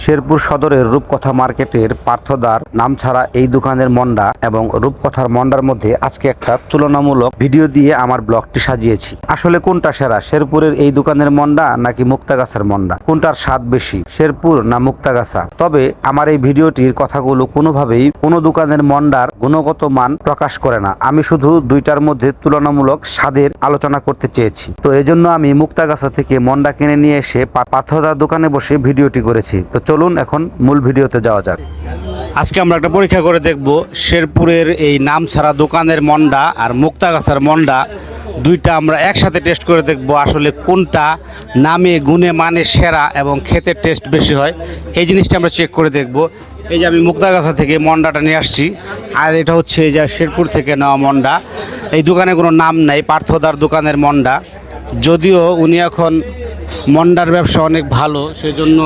শেরপুর সদরের রূপকথা মার্কেটের পার্থদার নাম ছাড়া এই দোকানের মন্ডা এবং রূপকথার মন্ডার মধ্যে আজকে একটা তুলনামূলক ভিডিও দিয়ে আমার ব্লগটি সাজিয়েছি। আসলে কোনটা সেরা, শেরপুরের এই দোকানের মন্ডা নাকি মুক্তাগাছার মন্ডা? কোনটার স্বাদ বেশি, শেরপুর না মুক্তাগাছা? তবে আমার এই ভিডিওটির কথাগুলো কোনোভাবেই কোনো দোকানের মন্ডার গুণগত মান প্রকাশ করে না। আমি শুধু দুইটার মধ্যে তুলনামূলক স্বাদের আলোচনা করতে চেয়েছি। তো এজন্য আমি মুক্তাগাছা থেকে মন্ডা কিনে নিয়ে এসে পা- পাথরদার দোকানে বসে ভিডিওটি করেছি। তো চলুন, এখন মূল ভিডিওতে যাওয়া যাক। আজকে আমরা একটা পরীক্ষা করে দেখব, শেরপুরের এই নাম ছাড়া দোকানের মন্ডা আর মুক্তাগাছার মন্ডা। দুইটা আমরা একসাথে টেস্ট করে দেখব আসলে কোনটা নামে, গুণে মানে সেরা এবং খেতে টেস্ট বেশি হয়। এই জিনিসটা আমরা চেক করে দেখব। এই যে আমি মুক্তাগাছা থেকে মন্ডাটা নিয়ে আসছি, আর এটা হচ্ছে এই যে শেরপুর থেকে নেওয়া মন্ডা। এই দোকানে কোনো নাম নাই, পার্থদার দোকানের মন্ডা। যদিও উনি এখন মন্ডার ব্যবসা অনেক ভালো সেই জন্য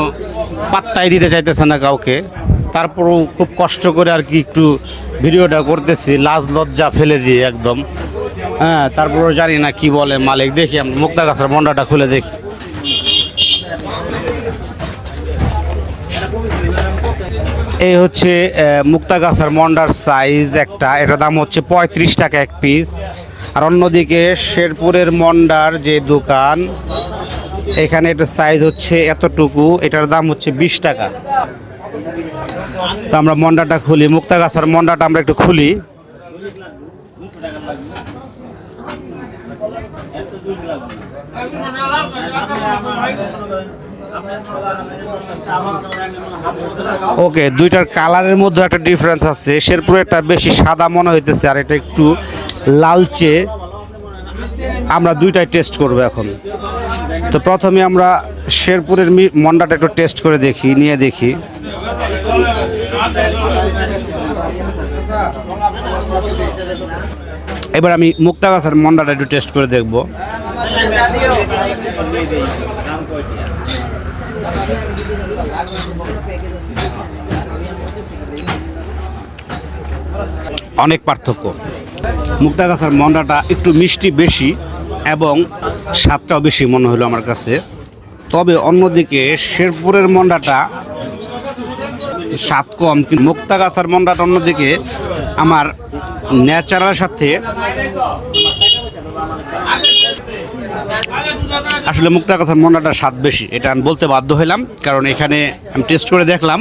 পাত্তাই দিতে চাইতেছে না কাউকে। তারপরও খুব কষ্ট করে আর কি একটু ভিডিওটা করতেছি লাজ লজ্জা ফেলে দিয়ে একদম। হ্যাঁ তারপরও জানি না কি বলে মালিক। দেখি আমরা মুক্তা গাছের মন্ডাটা খুলে দেখি। এই হচ্ছে আহ, মুক্তা গাছের মন্ডার সাইজ একটা। এটার দাম হচ্ছে পঁয়ত্রিশ টাকা এক পিস আর অন্যদিকে শেরপুরের মন্ডার যে দোকান এখানে এটার সাইজ হচ্ছে এতটুকু, এটার দাম হচ্ছে বিশ টাকা। তো আমরা মন্ডাটা খুলি, মুক্তা গাছের মন্ডাটা আমরা একটু খুলি। ওকে, দুইটার কালারের মধ্যে একটা ডিফারেন্স আছে। শেরপুরেরটা বেশি সাদা মনে হইতেছে, আর এটা একটু লালচে। আমরা দুইটাই টেস্ট করব এখন। তো প্রথমে আমরা শেরপুরের মন্ডাটা একটু টেস্ট করে দেখি, নিয়ে দেখি। এবার আমি মুক্তা গাছের মন্ডাটা একটু টেস্ট করে দেখব। অনেক পার্থক্য। মুক্তা গাছের মন্ডাটা একটু মিষ্টি বেশি এবং স্বাদটাও বেশি মনে হলো আমার কাছে। তবে অন্যদিকে শেরপুরের মন্ডাটা স্বাদ কম, কিন্তু মুক্তা গাছের মন্ডাটা অন্যদিকে আমার ন্যাচারাল সাথে আসলে মুক্তা গাছের মন্ডাটা স্বাদ বেশি, এটা আমি বলতে বাধ্য হলাম, কারণ এখানে আমি টেস্ট করে দেখলাম।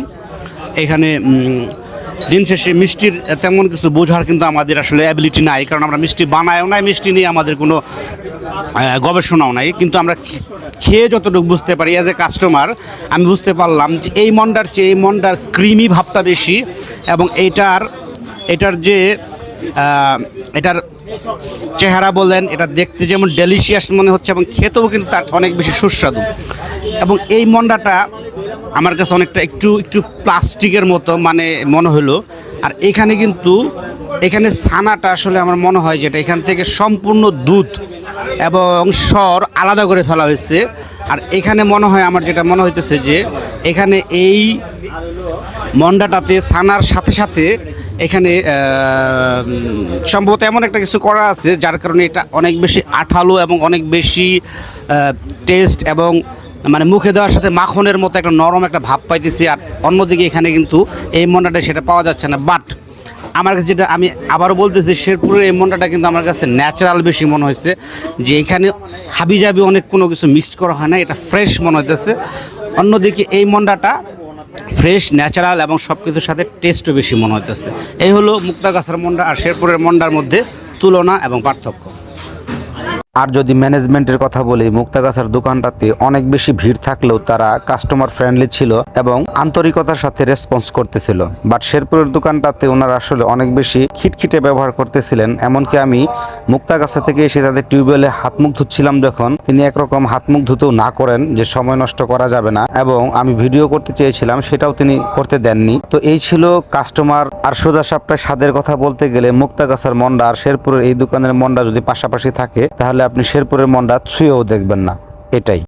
এখানে দিন শেষে মিষ্টির তেমন কিছু বোঝার কিন্তু আমাদের আসলে অ্যাবিলিটি নাই, কারণ আমরা মিষ্টি বানায়ও নাই, মিষ্টি নিয়ে আমাদের কোনো গবেষণাও নাই। কিন্তু আমরা খেয়ে যতটুকু বুঝতে পারি অ্যাজ এ কাস্টমার আমি বুঝতে পারলাম যে এই মন্ডার চেয়ে এই মন্ডার ক্রিমি ভাবটা বেশি এবং এইটার এটার যে এটার চেহারা বলেন, এটা দেখতে যেমন ডেলিশিয়াস মনে হচ্ছে এবং খেতেও কিন্তু তার অনেক বেশি সুস্বাদু। এবং এই মন্ডাটা আমার কাছে অনেকটা একটু একটু প্লাস্টিকের মতো মানে মনে হলো। আর এখানে কিন্তু, এখানে ছানাটা আসলে আমার মনে হয় যেটা এখান থেকে সম্পূর্ণ দুধ এবং স্বর আলাদা করে ফেলা হয়েছে। আর এখানে মনে হয় আমার যেটা মনে হইতেছে যে, এখানে এই মন্ডাটাতে ছানার সাথে সাথে এখানে সম্ভবত এমন একটা কিছু করা আছে, যার কারণে এটা অনেক বেশি আঠালো এবং অনেক বেশি টেস্ট এবং মানে মুখে দেওয়ার সাথে মাখনের মতো একটা নরম একটা ভাব পাইতেছি আর অন্যদিকে এখানে কিন্তু এই মন্ডাটা সেটা পাওয়া যাচ্ছে না। বাট আমার কাছে যেটা আমি আবারও বলতেছি, শেরপুরের এই মন্ডাটা কিন্তু আমার কাছে ন্যাচারাল বেশি মনে হয়েছে যে এখানে হাবিজাবি অনেক কোনো কিছু মিক্সড করা হয় না, এটা ফ্রেশ মনে হইতেছে। অন্যদিকে এই মন্ডাটা ফ্রেশ ন্যাচারাল এবং সব কিছুর সাথে টেস্টও বেশি মনে হইতেছে। এই হলো মুক্তাগাছার মন্ডা আর শেরপুরের মন্ডার মধ্যে তুলনা এবং পার্থক্য। আর যদি ম্যানেজমেন্টের কথা বলি মুক্তাগাছার দোকানটাতে অনেক বেশি ভিড় থাকলেও তারা কাস্টমার ফ্রেন্ডলি ছিল এবং আন্তরিকতার সাথে রেসপন্স করতেছিল। বাট শেরপুরের দোকানটাতে ওনারা আসলে অনেক বেশি খিটখিটে ব্যবহার করতেছিলেন। এমনকি আমি মুক্তাগাছা থেকে এসে তাদের টিউবওয়েলে হাত মুখ ধুচ্ছিলাম যখন তিনি একরকম হাত মুখ ধুতেও না করেন যে সময় নষ্ট করা যাবে না এবং আমি ভিডিও করতে চেয়েছিলাম, সেটাও তিনি করতে দেননি। তো এই ছিল কাস্টমার আর সোজা সাপটা স্বাদের কথা বলতে গেলে মুক্তাগাছার মন্ডা আর শেরপুরের এই দোকানের মন্ডা যদি পাশাপাশি থাকে, তাহলে আপনি শেরপুরের মন্ডা ছুঁয়েও দেখবেন না। এটাই।